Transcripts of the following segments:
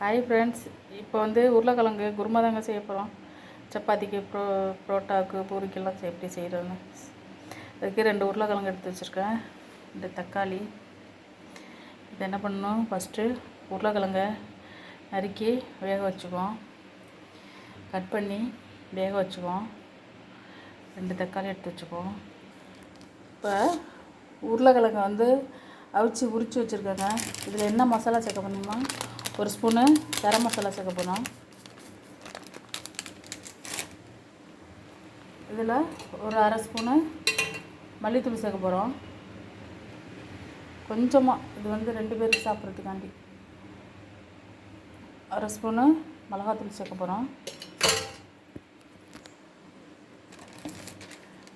Hi friends இப்போ வந்து உருளைக்கிழங்கு குருமா தாங்க செய்ய போகிறோம் சப்பாத்திக்கு ப்ரோ புரோட்டாவுக்கு பூரிக்கெல்லாம் செய் எப்படி செய்கிறோன்னு அதுக்கு ரெண்டு உருளைக்கிழங்கு எடுத்து வச்சுருக்கேன். ரெண்டு தக்காளி. இது என்ன பண்ணணும்? ஃபஸ்ட்டு உருளைக்கிழங்க நறுக்கி வேக வச்சுக்குவோம். கட் பண்ணி வேக வச்சுக்குவோம். ரெண்டு தக்காளி எடுத்து வச்சுக்குவோம். இப்போ உருளைக்கிழங்க வந்து அவிச்சு உரித்து வச்சுருக்கேங்க. இதில் என்ன மசாலா சேர்க்க பண்ணணுமா ஒரு ஸ்பூனு கரம் மசாலா சேர்க்க போகிறோம் இதில் ஒரு அரை ஸ்பூனு மல்லித்தூள் சேர்க்க போகிறோம் கொஞ்சமாக இது வந்து ரெண்டு பேருக்கு சாப்பிட்றதுக்காண்டி. அரை ஸ்பூனு மிளகாத்தூள் சேர்க்க போகிறோம்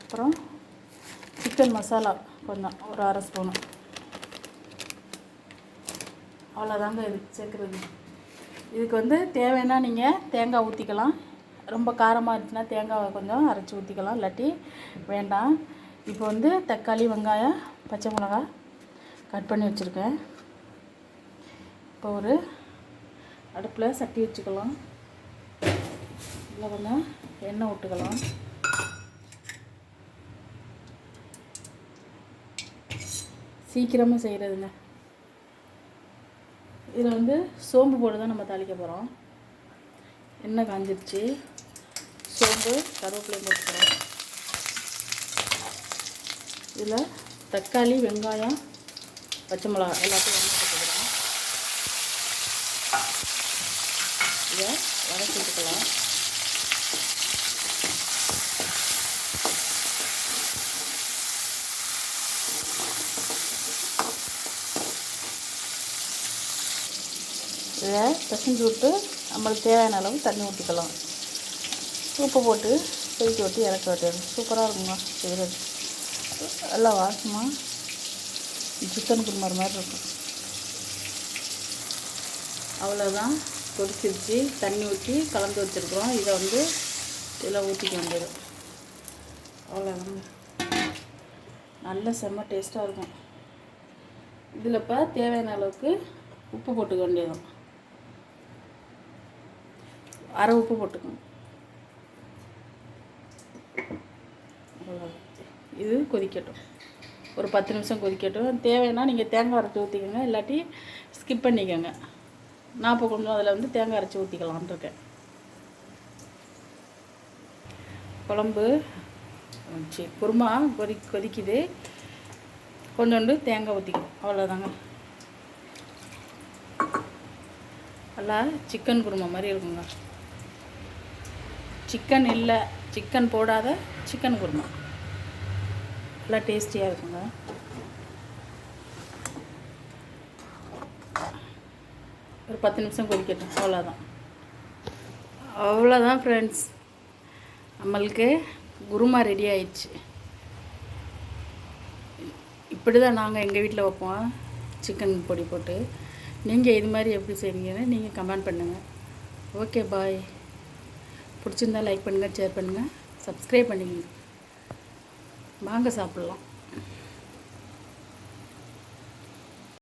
அப்புறம் சிக்கன் மசாலா கொஞ்சம் ஒரு அரை ஸ்பூனு. அவ்வளோதாங்க இதுக்கு சேர்க்குறது. இதுக்கு வந்து தேவைன்னா நீங்கள் தேங்காய் ஊற்றிக்கலாம் ரொம்ப காரமாக இருந்துச்சுன்னா தேங்காவை கொஞ்சம் அரைச்சி ஊற்றிக்கலாம் இல்லாட்டி வேண்டாம். இப்போ வந்து தக்காளி வெங்காயம் பச்சை மிளகா கட் பண்ணி வச்சுருக்கேன். இப்போ ஒரு அடுப்பில் சட்டி வச்சுக்கலாம். இதில் கொஞ்சம் எண்ணெய் விட்டுக்கலாம் சீக்கிரமாக செய்கிறதுங்க இதில் வந்து சோம்பு போட்டு தான் நம்ம தாளிக்க போகிறோம் எண்ணெய் காஞ்சிருச்சு. சோம்பு கருவேப்பிலையும் போட்டுக்கிறோம். இதில் தக்காளி வெங்காயம் பச்சை மிளகா எல்லாத்தையும் வந்து போட்டுக்கிறோம். இதை வதக்கிட்டுக்கலாம். இதை பிசைஞ்சு விட்டு நம்மளுக்கு தேவையான அளவு தண்ணி ஊற்றிக்கலாம். உப்பு போட்டு கொதிக்க விட்டு இறக்க வேண்டியது சூப்பராக இருக்குங்க செய்கிறது நல்லா வாசமாக சிக்கன் குருமார் மாதிரி இருக்கும். அவ்வளோதான் கொதிச்சிருச்சு. தண்ணி ஊற்றி கலந்து வச்சுருக்குறோம். இதை வந்து இதில் ஊற்றிக்க வேண்டியது. அவ்வளோதான் நல்ல செம்ம டேஸ்ட்டாக இருக்கும். இதில் இப்போ தேவையான அளவுக்கு உப்பு போட்டுக்க வேண்டியதும் அரை உப்பு போட்டுக்கணும் இது கொதிக்கட்டும். ஒரு பத்து நிமிஷம் கொதிக்கட்டும். தேவைன்னா நீங்கள் தேங்காய் அரைச்சி ஊற்றிக்கோங்க இல்லாட்டி ஸ்கிப் பண்ணிக்கோங்க. நான் இப்போ கொஞ்சம் அதில் வந்து தேங்காய் அரைச்சி ஊற்றிக்கலான் இருக்கேன். குழம்பு சரி குருமா கொதி கொதிக்குது. கொஞ்சோண்டு தேங்காய் ஊற்றிக்கணும் அவ்வளோதாங்க நல்லா சிக்கன் குருமா மாதிரி இருக்குங்க. சிக்கன் இல்லை சிக்கன் போடாத சிக்கன் குருமா. நல்லா டேஸ்டியாக இருக்குங்க. ஒரு பத்து நிமிஷம் கொதிக்கட்டும். அவ்வளோதான் அவ்வளோதான் ஃப்ரெண்ட்ஸ் நம்மளுக்கு குருமா ரெடி ஆயிடுச்சு. இப்படி தான் நாங்கள் எங்கள் வீட்டில் வைப்போம். சிக்கன் பொடி போட்டு. நீங்கள் இது மாதிரி எப்படி செய்வீங்கன்னு நீங்கள் கமெண்ட் பண்ணுங்கள் ஓகே பாய் பிடிச்சிருந்தா லைக் பண்ணுங்கள் ஷேர் பண்ணுங்கள் சப்ஸ்கிரைப் பண்ணிக்கங்க வாங்க சாப்பிட்லாம்.